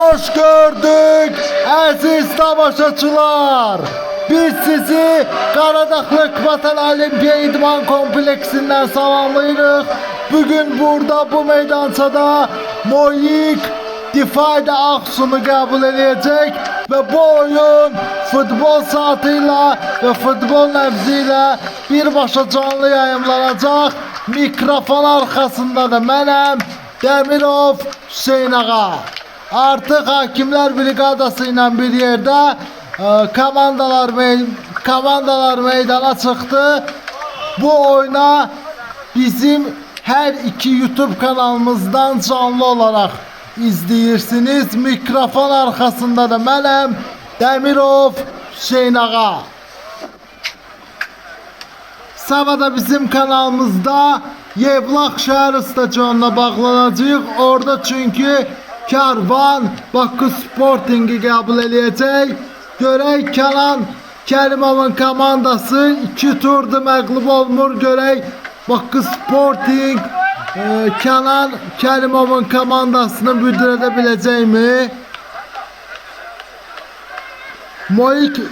Hoş gördük aziz tamaşaçılar. Biz sizi Karadaklık Vatan Olimpiya İdman Kompleksinden salamlayırıq. Bugün burada bu meydançada Moyik Difayda Aksu'nu qəbul edəcək və bu oyun futbol saatıyla və futbol nəbzi ilə birbaşa canlı yayımlanacaq. Mikrofon arxasında da mənəm Demirov Hüseyin Ağa. Artık Hakimler Brigadası ile bir yerde e, komandalar mey- komandalar meydana çıktı. Bu oyuna bizim her iki YouTube kanalımızdan canlı olarak izleyirsiniz. Mikrofon arkasında da mənim Demirov Hüseyin Ağa. Sabah bizim kanalımızda Yevlak şəhər stadionuna bağlanacağıq. Orada çünkü Karvan Bakı Sportingi qəbul eləyəcək. Görək Kənan Kərimovun komandası 2 turda məğlub olmur. Görək Bakı Sporting e, Kənan Kərimovun komandasını büdürə edə biləcəkmi? Moik